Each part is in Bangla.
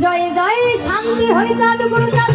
জয় জয় শান্তি হয়ে চাঁদ গুরু চাঁদ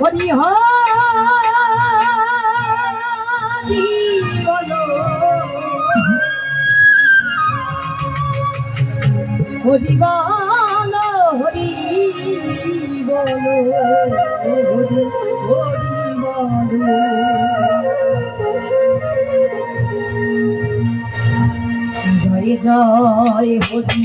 হরি হরি বলো হরি বলো। হরি বলো। হরি জয় জয় হরি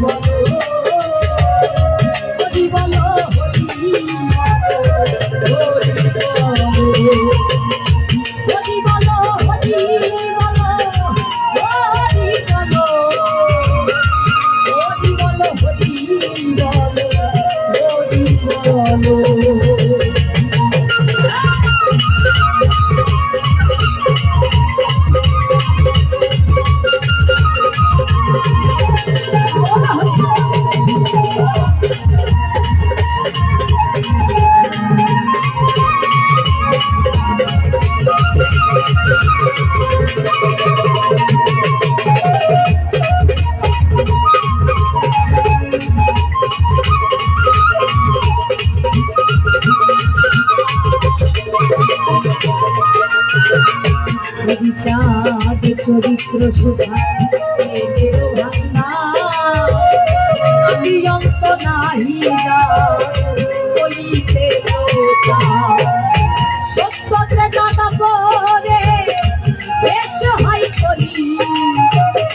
Thank.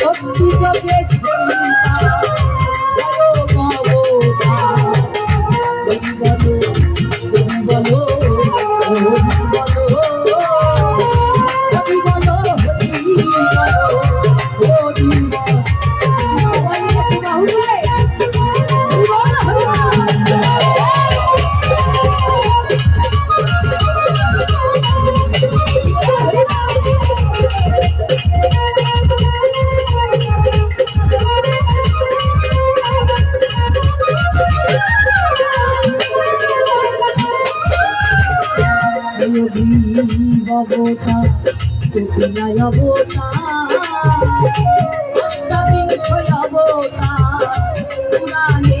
সত্যি অবতার। পুরাণে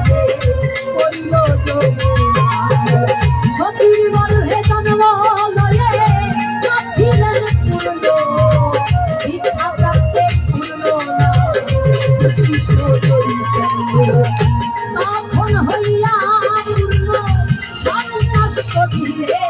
তখন হইয়া পূর্ণ